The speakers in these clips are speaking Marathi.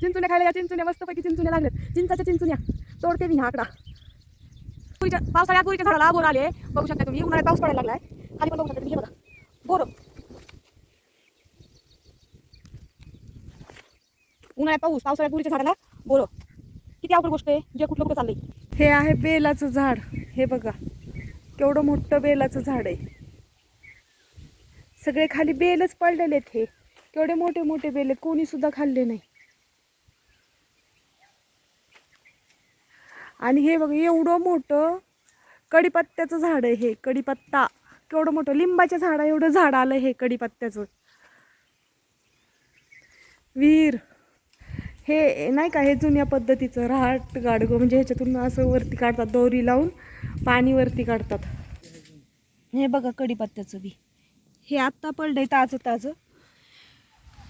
चिंचुण्या खायला या चिंचुण्या मस्तपैकी चिंचुण्या लागल्यात. चिंचाच्या चिंचुण्या. तोडते मी हा आकडा. पुरीच्या पावसाळ्यात पुरीच्या झाडाला बोर आले. बघू शकता तुम्ही उन्हाळ्यात पाऊस पडायला लागलाय. खाली पण बघू शकता तुम्ही बघा. बोर. उन्हाळ्यात पाऊस पावसाळ्यात पुरीच्या झाडाला बोर. किती अवघड गोष्ट आहे जे कुठलं कुठं चाललंय. हे आहे बेलाचं झाड. हे बघा. केवढं मोठं बेलाचं झाड आहे. सगळे खाली बेलच पडलेले आहेत हे. केवढे मोठे मोठे बेल आहेत. कोणी सुद्धा खाल्ले नाही. आणि हे बघा एवढं मोठं कडीपत्त्याचं झाड आहे हे कडीपत्ता केवढं मोठं लिंबाच्या झाडा एवढं झाड आलं हे कडीपत्त्याचं विहीर हे नाही का हे जुन्या पद्धतीचं रहाट गाडगं म्हणजे ह्याच्यातून असं वरती काढतात दोरी लावून पाणी वरती काढतात. हे बघा कडीपत्त्याचं बी. हे आत्ता पडलंय ताजं ताजं.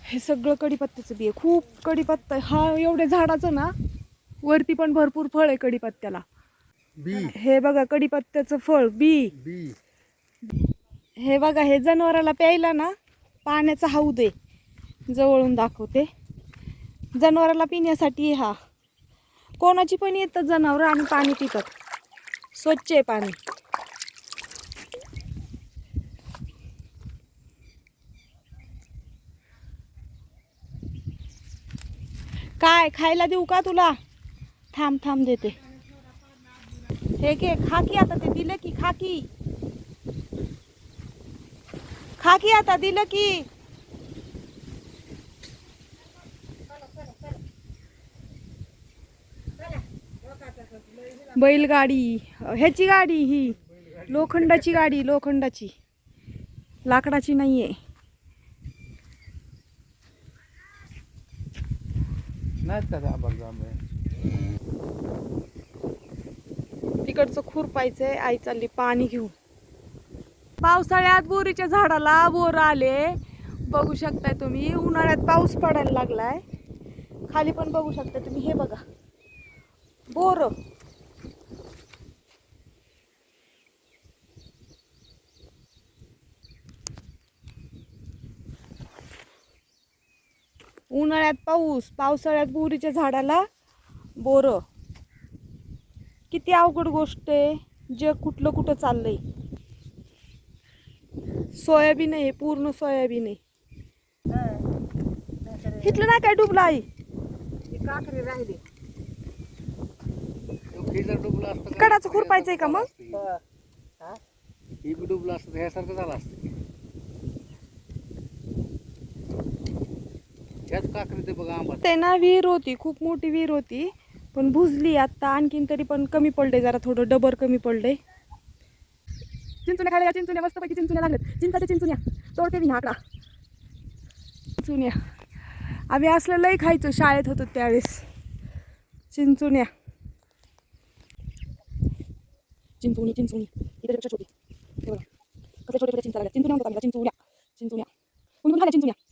हे सगळं कडीपत्त्याचं बी आहे. खूप कडीपत्ता हा एवढ्या झाडाचं ना वरती पण भरपूर फळ आहे कडीपत्त्याला. बी. हे बघा कडीपत्त्याचं फळ बी. बी. हे बघा हे जनावराला प्यायला ना पाण्याचा हौद आहे. जवळून दाखवते. जनावराला पिण्यासाठी हा. कोणाची पण येतात जनावरं आणि पाणी पितात. स्वच्छ आहे पाणी. काय खायला देऊ का तुला? थांब थांब देते. हे घे खाकी आता ते दिलं की खाकी खाकी आता दिलं की. बैलगाडी ह्याची गाडी ही लोखंडाची गाडी लोखंडाची. लाकडाची नाहीये. आहे नाही जांभळ खुरपायचं आहे आई चालली पाणी घेऊन. पावसाळ्यात बोरीच्या झाडाला बोर आले. बघू शकताय तुम्ही उन्हाळ्यात पाऊस पडायला लागलाय. खाली पण बघू शकता तुम्ही हे बघा. बोर. उन्हाळ्यात पाऊस पावसाळ्यात बोरीच्या झाडाला बोर. किती अवघड गोष्ट आहे. जग कुठलं कुठं चाललंय. सोयाबीन आहे पूर्ण सोयाबीन आहे. इथलं नाही काय डुबलं आई? काकरी राहिली. हे डुबलं असतं का- कडाचं खुरपायचंय का मग? हे? बी डुबलं असतं तर ह्यासारखं झालं असतं. ह्याच काकरी ते बघा आंबा. ते ना विहीर होती खूप मोठी विहीर होती. पण भुजली आत्ता आणखीन तरी पण कमी पडले जरा थोडं डबर कमी पडले चिंचुण्या खायला या चिंचुण्या मस्तपैकी चिंचुण्या लागल्यात. चिंचाच्या चिंचुण्या तोडते मी हा आकडा. चिंचुण्या. आम्ही असलं लई खायचो शाळेत होतो त्यावेळेस. चिंचुण्या. चिंचुणी चिंचुणी. इथे छोटी. कसं छोटे छोटे चिंता लागल्या चिंचुण्या म्हणतात आम्हाला चिंचुण्या. चिंचुण्या. कोणी खाल्या चिंचुण्या?